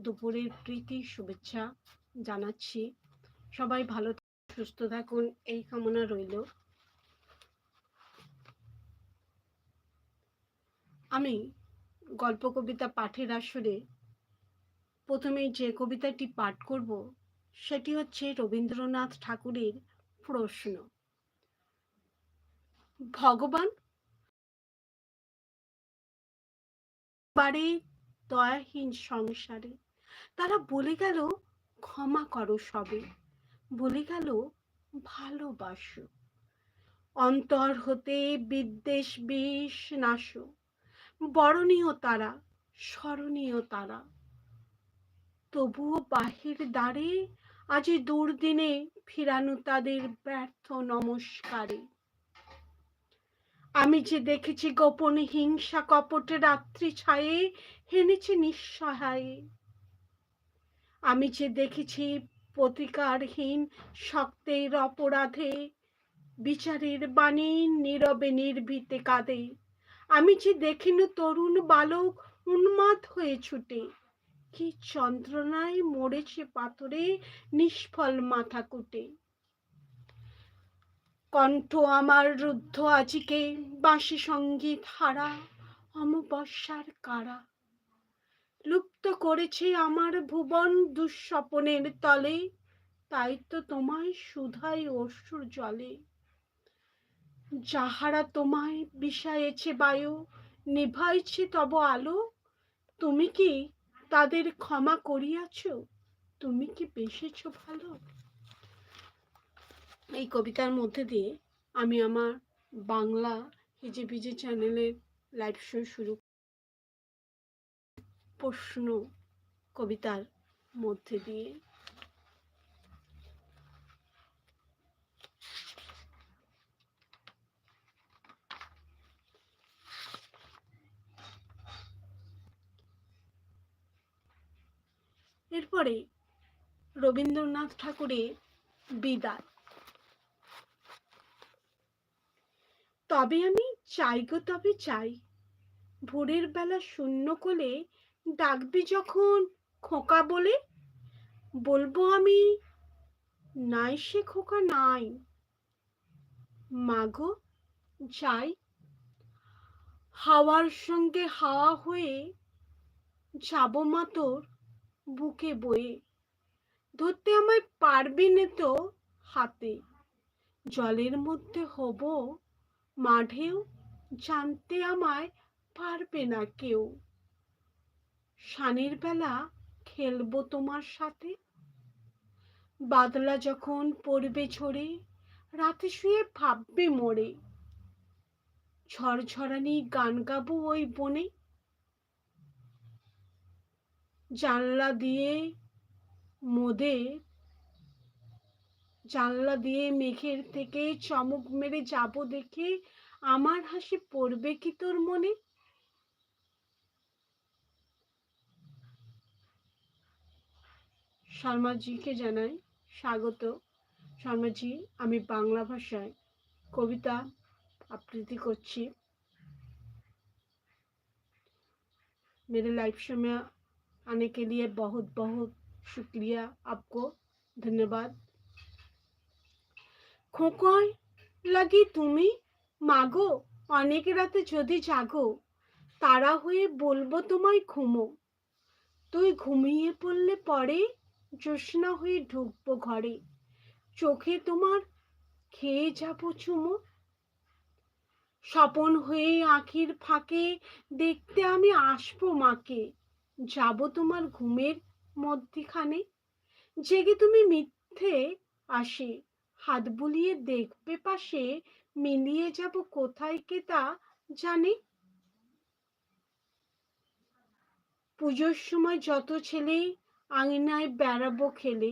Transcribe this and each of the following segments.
দুপুরের প্রীতি, শুভেচ্ছা জানাচ্ছি। সবাই ভালো সুস্থ থাকুন, এই কামনা রইল। আমি গল্প, কবিতা, পাঠের আসরে প্রথমে যে কবিতাটি পাঠ করব, সেটি হচ্ছে রবীন্দ্রনাথ ঠাকুরের প্রশ্ন। ভগবান বাড়ি দয়াহীন সংসারে তারা বলে গেল, ক্ষমা করো সবে। বলে গেল, ভালোবাসো। অন্তর হতে বিদ্বেষ বিষ নাশ। বরণীয় তারা, স্মরণীয় তারা। তবুও বাহির দ্বারে আজ দুর্দিনে ফিরানো তাদের ব্যর্থ নমস্কারে। আমি যে দেখেছি গোপনে হিংসা কপটে রাত্রি ছায়ে হেনেছে নিঃসহায়ে। আমি যে দেখেছি প্রতিকারহীন শক্তের অপরাধে, বিচারের বাণী নীরবে নির্ভীতে কাঁদে। আমি যে দেখিনু তরুণ বালক উন্মাদ হয়ে ছুটে, কি যন্ত্রণায় মরেছে পাথরে নিষ্ফল মাথা কুটে। কণ্ঠ আমার রুদ্ধ আজিকে বাঁশি সংগীত হারা, অমবস্যার কারা লুপ্ত করেছে আমার ভুবন দুঃস্বপনের তলে। তাই তো তোমায় সুধাই অসুর জলে। যাহারা তোমায় বিষায়েছে বায়ু, নিভাইছে তব আলো। তুমি কি তাদের ক্ষমা করিয়াছ? তুমি কি বেসেছ ভালো? এই কবিতার মধ্যে দিয়ে আমি আমার বাংলা হিজে ভিজে চ্যানেলের লাইভ শো শুরু প্রশ্ন কবিতার মধ্যে দিয়ে। এরপরে রবীন্দ্রনাথ ঠাকুরের বিদায়। তবে আমি চাই গো, তবে চাই। ভোরের বেলা শূন্য কোলে ডাকবি যখন খোকা বলে? বলব আমি, নাই সে খোকা নাই। মাগো, যাই। হাওয়ার সঙ্গে হাওয়া হয়ে যাব মা তোর বুকে বয়ে। ধরতে আমায় পারবি নে তো হাতে। জলের মধ্যে হব মাঠেও জানতে আমায় পারবে না কেউ। শানের বেলা খেলব তোমার সাথে? বাদলা যখন পড়বে ঝরে, রাতে শুয়ে ভাববে মোড়ে ঝরঝরানি গান গাবো ওই বনে। জানলা দিয়ে মোদে, জানলা দিয়ে মেঘের থেকে চমক মেরে যাব দেখে আমার হাসি পড়বে কি তোর মনে? শর্মাজিকে জানাই স্বাগত শর্মাজি আমি বাংলা ভাষায় কবিতা আবৃত্তি করছি मेरे लाइफ शो में आने के लिए बहुत बहुत शुक्रिया आपको धन्यवाद খোকয় লাগি তুমি মাগো অনেক রাতে যদি জাগো তারা হয়ে বলবো তোমায় ঘুমো তুই ঘুমিয়ে পড়লে পরে জ্যোৎস্না হয়ে ঢুকবো ঘরে। চোখে তোমার খেয়ে যাব চুমো। স্বপন হয়ে আখির ফাঁকে দেখতে আমি আসব মাকে। যাব তোমার ঘুমের মধ্যিখানে। জেগে তুমি মিথ্যে আসে। হাত বুলিয়ে দেখবে পাশে। মিলিয়ে যাব কোথায় কে তা জানে। পুজোর সময় যত ছেলে আঙিনায় বেড়াবো খেলে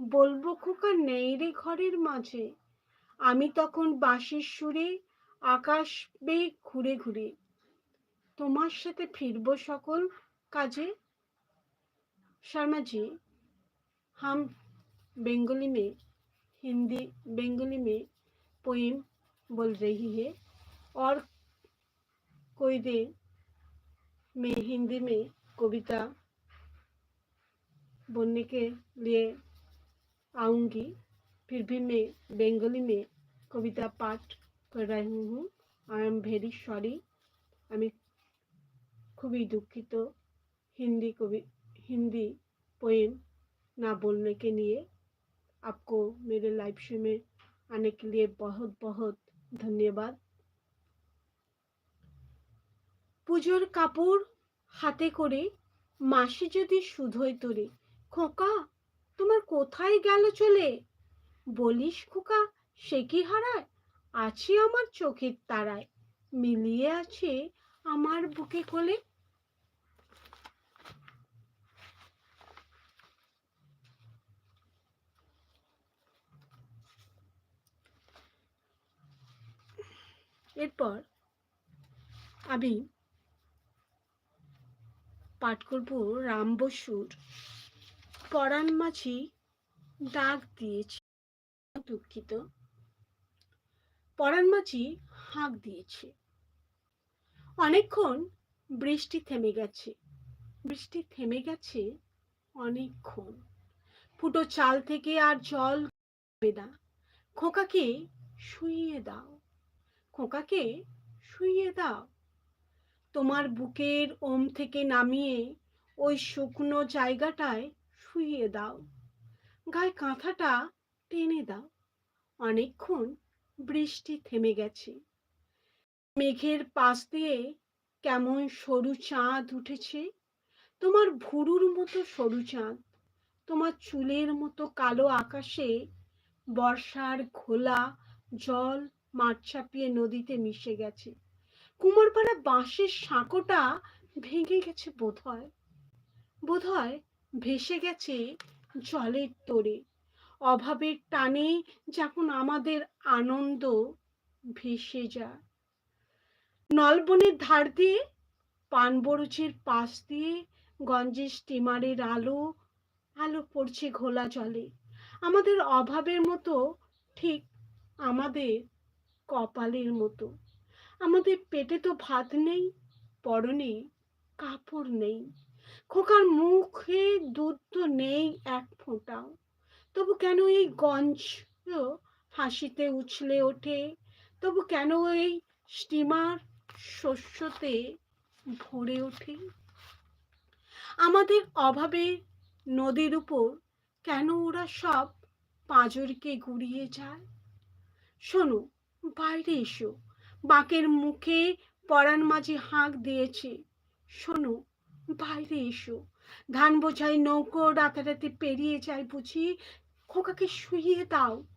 বলবো খোকা নেই রে ঘরের মাঝে আমি তখন বাঁশির সুরে আকাশ বে ঘুরে ঘুরে তোমার সাথে ফিরবো সকল কাজে शर्मा जी हम बंगाली में हिंदी बंगाली में पोइम बोल रही है और कोई दिन मैं हिंदी में कविता बोलने के लिए आऊंगी फिर भी मैं बंगाली में कविता पाठ कर रही हूँ आई एम वेरी सॉरी আমি খুবই দুঃখিত हिंदी कवि हिंदी पोएम ना बोलने के लिए आपको मेरे लाइव शो में आने के लिए बहुत बहुत ধন্যবাদ পুজোর কাপড় হাতে করে মাসি যদি শুধোই তোরে খোকা, তোমার কোথায় গেল চলে? বলিস খোকা, সে কি হারায়? আছে আমার চোখের তারায়, মিলিয়ে আছে আমার বুকে কোলে। এরপর আমি পাঠ করব রাম বসুর পরাণ মাঝি ডাক দিয়েছে, দুঃখিত। পরাণ মাঝি হাঁক দিয়েছে। অনেকক্ষণ বৃষ্টি থেমে গেছে। বৃষ্টি থেমে গেছে অনেকক্ষণ। ফুটো চাল থেকে আর জল না। খোকাকে শুইয়ে দাও, খোকাকে শুইয়ে দাও। তোমার বুকের ওম থেকে নামিয়ে ওই শুকনো জায়গাটায় শুইয়ে দাও। গায়ে কাঁথাটা টেনে দাও। অনেকক্ষণ বৃষ্টি থেমে গেছে। মেঘের পাশ দিয়ে কেমন সরু চাঁদ উঠেছে। তোমার ভুরুর মতো সরু চাঁদ। তোমার চুলের মতো কালো আকাশে বর্ষার ঘোলা জল মাঠ ছাপিয়ে নদীতে মিশে গেছে। কুমোরপাড়া বাঁশের সাঁকোটা ভেঙে গেছে বোধ হয় বোধহয়। বোধহয় ভেসে গেছে জলের তোরে অভাবের টানে যখন আমাদের আনন্দ ভেসে যায়। নলবনের ধার দিয়ে পানবরুচের পাশ দিয়ে, গঞ্জের স্টিমারের আলো আলো পড়ছে ঘোলা জলে। আমাদের অভাবের মতো ঠিক আমাদের কপালের মতো। আমাদের পেটে তো ভাত নেই, পরনে কাপড় নেই। খোকার মুখে দুধ তো নেই এক ফোঁটাও। তবু কেন এই গঞ্জ হাসিতে উছলে ওঠে? তবু কেন এই স্টিমার শস্যতে ভরে ওঠে? আমাদের অভাবে নদীর উপর কেন ওরা সব পাঁজরকে গুড়িয়ে যায়? শোনো, বাইরে এসো। বাঁকের মুখে পরাণ মাঝে হাঁক দিয়েছে। শোনো বাইরে এসো। ধান বোঝাই নৌকো রাতারাতি পেরিয়ে যায় বুঝি। খোকাকে শুইয়ে দাও।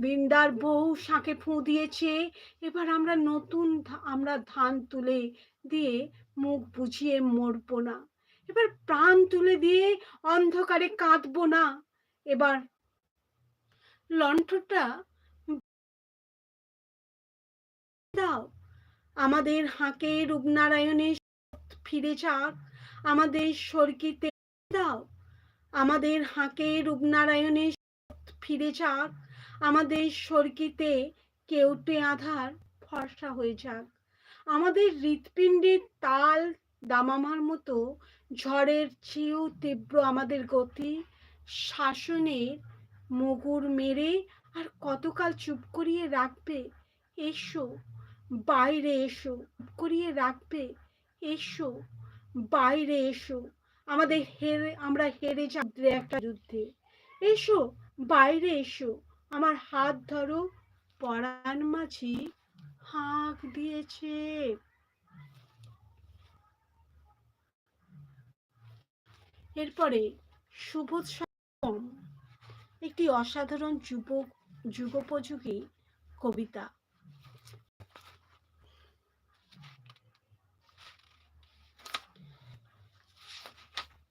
বৃন্দার বউ শাঁকে ফুঁ দিয়েছে। এবার আমরা নতুন আমরা ধান তুলে দিয়ে মুখ বুঝিয়ে মরবো না। এবার প্রাণ তুলে দিয়ে অন্ধকারে কাঁদবো না। এবার লণ্ঠটা দাও। আমাদের হাঁকে রূপনারায়ণে ফিরে যাক। আমাদের সর্কিতে দাও। আমাদের হাঁকে রূপনারায়ণে ফিরে যাক। আমাদের সর্কিতে কেউটে আধার ফর্সা হয়ে যাক। আমাদের হৃৎপিণ্ডের তাল দামামার মতো, ঝড়ের চেয়েও তীব্র আমাদের গতি। শাসনের মগুর মেরে আর কতকাল চুপ করিয়ে রাখবে? এসো, বাইরে এসো করিয়ে রাখবে। এসো, বাইরে এসো। আমাদের হেরে, আমরা হেরে যাব একটা যুদ্ধে। এসো, বাইরে এসো। আমার হাত ধরো, পরাণ মাঝি হাঁক দিয়েছে। এরপরে সুবোধ একটি অসাধারণ যুবক, যুগোপযোগী কবিতা।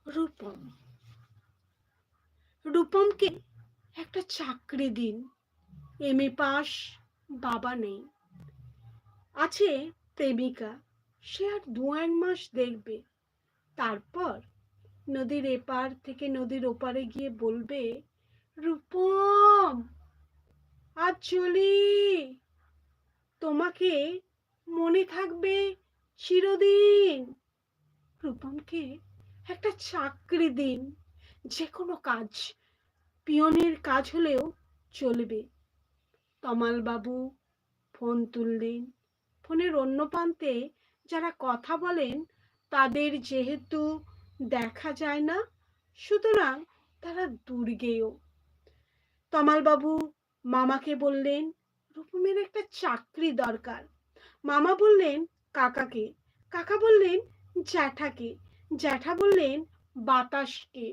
রূপম। রূপমকে একটা চাকরি দিন এম এ পাস, বাবা নেই। আছে প্রেমিকা, সে আর দু এক মাস দেখবে। তারপর নদীর এপার থেকে নদীর ওপারে গিয়ে বলবে, রূপম, আজ চলি। তোমাকে মনে থাকবে চিরদিন। রূপমকে একটা চাকরি দিন যে কোনো কাজ। পিয়নের কাজ হলেও চলবে। তমালবাবু ফোন তুললেন। ফোনের অন্য প্রান্তে যারা কথা বলেন, তাদের যেহেতু দেখা যায় না, সুতরাং তারা দুর্গেয়। তমালবাবু মামাকে বললেন রূপমের একটা চাকরি দরকার। মামা বললেন, কাকাকে? কাকা বললেন, জ্যাঠাকে। জ্যাঠা বললেন বাতাসকে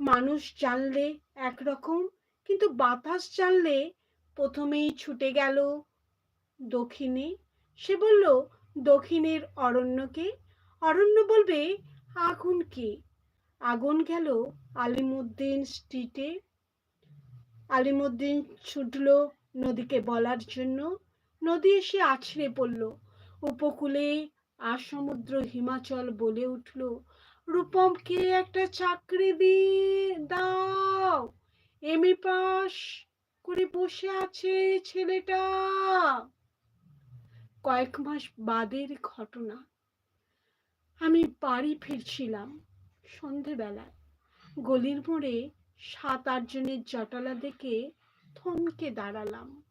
মানুষ জানলে একরকম, কিন্তু বাতাস জানলে প্রথমেই ছুটে গেল দক্ষিণে। সে বলল, দক্ষিণের অরণ্যকে অরণ্য বলবে আগুনকে আগুন গেল আলিমুদ্দিন স্ট্রিটে আলিমুদ্দিন ছুটল নদীকে বলার জন্য। নদী এসে আছড়ে পড়ল। উপকূলে আর সমুদ্র হিমাচল বলে উঠল রূপমকে একটা চাকরি দিয়ে দাও? এমএ পাস করে বসে আছে ছেলেটা। কয়েক মাস বাদের ঘটনা। আমি বাড়ি ফিরছিলাম সন্ধেবেলায়। গলির মোড়ে সাত আটজনের জটলা দেখে থমকে দাঁড়ালাম।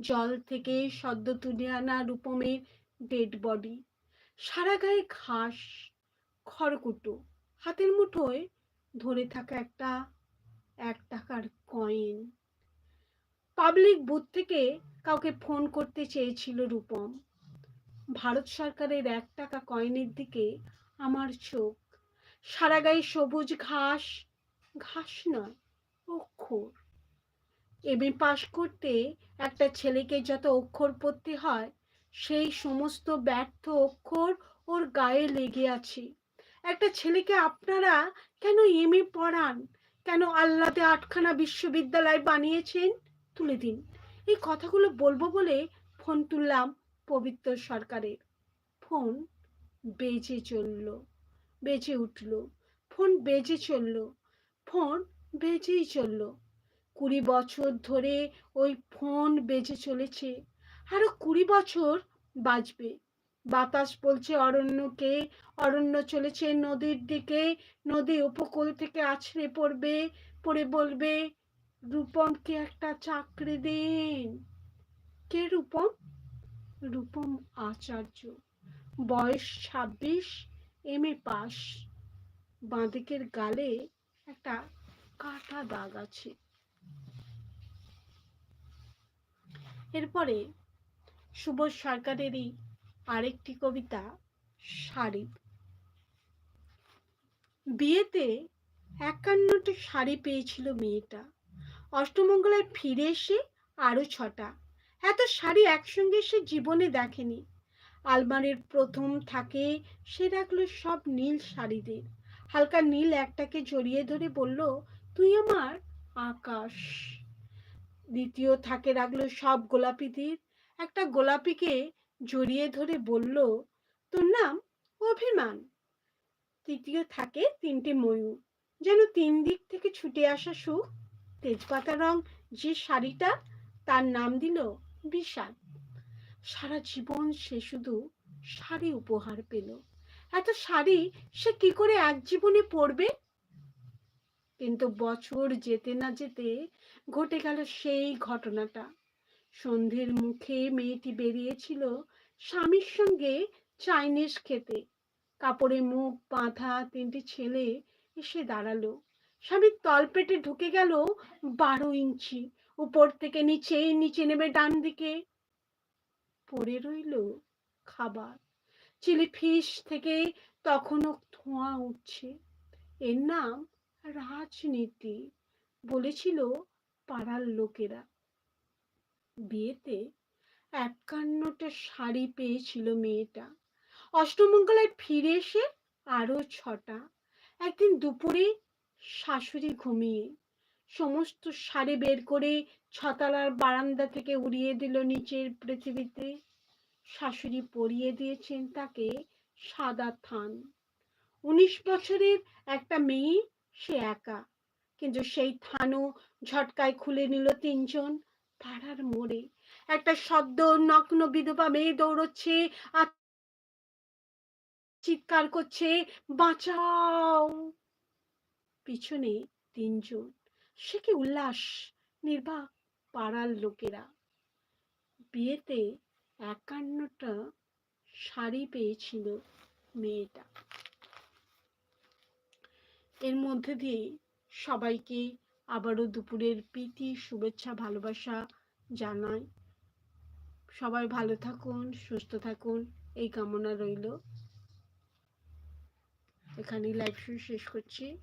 জল থেকে সদ্য তুলে আনা রূপমের ডেড বডি সারা গায়ে ঘাস, খড়কুটো, হাতের মুঠোয় ধরে থাকা একটা, এক টাকার কয়েন পাবলিক বুথ থেকে কাউকে ফোন করতে চেয়েছিল রূপম। ভারত সরকারের এক টাকা কয়েনের দিকে আমার চোখ। সারা গায়ে সবুজ ঘাস ঘাস নয়, অক্ষর। এমএ পাশ করতে একটা ছেলেকে যত অক্ষর পড়তে হয় সেই সমস্ত ব্যর্থ অক্ষর ওর গায়ে লেগে আছে। একটা ছেলেকে আপনারা কেন এমএ পড়ান? কেন আল্লাতে আটখানা বিশ্ববিদ্যালয় বানিয়েছেন? তুলে দিন। এই কথাগুলো বলব বলে ফোন তুললাম পবিত্র সরকারের। ফোন বেজে চলল, বেজে উঠল, ফোন বেজে চলল, ফোন বেজেই চলল। কুড়ি বছর ধরে ওই ফোন বেজে চলেছে। আরও কুড়ি বছর বাজবে বাতাস বলছে অরণ্যকে, অরণ্য চলেছে নদীর দিকে, নদী উপকূল থেকে আছড়ে পড়বে, পড়ে বলবে, রূপমকে একটা চাকরি দিন। কে রূপম? রূপম আচার্য। বয়স ছাব্বিশ এম এ পাস। বাঁদিকের গালে একটা কাটা দাগ আছে। এরপরে সুবোধ সরকারেরই আরেকটি কবিতা, শাড়ি। বিয়েতে একান্নটি শাড়ি পেয়েছিল মেয়েটা। অষ্টমঙ্গলায় ফিরে এসে আরও ছটা। এত শাড়ি একসঙ্গে সে জীবনে দেখেনি। আলমারির প্রথম থাকে সে রাখল সব নীল শাড়িদের। হালকা নীল একটাকে জড়িয়ে ধরে বলল, তুই আমার আকাশ। দ্বিতীয় থাকে রাখল সব গোলাপিদের। একটা গোলাপিকে জড়িয়ে ধরে বলল, তোর নাম? অভিমান। তৃতীয় থাকে তিনটে ময়ূর। যেন তিন দিক থেকে ছুটে আসা সুখ তেজপাতা রং যে শাড়িটা, তার নাম দিল বিশাল সারা জীবন সে শুধু শাড়ি উপহার পেল। এত শাড়ি সে কি করে এক জীবনে পড়বে কিন্তু বছর যেতে না যেতে ঘটে গেল সেই ঘটনাটা। সন্ধ্যের মুখে মেয়েটি বেরিয়েছিল স্বামীর সঙ্গে চাইনিজ খেতে। কাপড়ে মুখ বাঁধা তিনটি ছেলে এসে দাঁড়াল। স্বামীর তলপেটে ঢুকে গেল বারো ইঞ্চি। উপর থেকে নিচে নিচে নেমে ডান দিকে। পড়ে রইল খাবার। চিলি ফিশ থেকে তখনও ধোঁয়া উঠছে। এর নাম রাজনীতি, বলেছিল পাড়ার লোকেরা। বিয়েতে একান্নটা শাড়ি পেয়েছিল মেয়েটা। অষ্টমঙ্গলায় ফিরে এসে আরও ছটা। একদিন দুপুরে শাশুড়ি ঘুমিয়ে সমস্ত শাড়ি বের করে ছতালার বারান্দা থেকে উড়িয়ে দিল নিচের পৃথিবীতে। শাশুড়ি পরিয়ে দিয়েছেন তাকে সাদা থান। উনিশ বছরের একটা মেয়ে, সে একা। কিন্তু সেই থানও ঝটকায় খুলে নিল তিনজন। পাড়ার মোড়ে একটা সদ্য নগ্ন বিধবা মেয়ে দৌড়চ্ছে চিৎকার করছে, বাঁচাও। পিছনে তিনজন। সে কি উল্লাস, নির্বাক পাড়ার লোকেরা। বিয়েতে একান্নটা শাড়ি পেয়েছিল মেয়েটা। এর মধ্যে দিয়ে সবাইকে আবারও দুপুরের প্রীতি, শুভেচ্ছা, ভালোবাসা জানাই। সবাই ভালো থাকুন, সুস্থ থাকুন, এই কামনা রইল। এখানেই লাইভ শেষ করছি।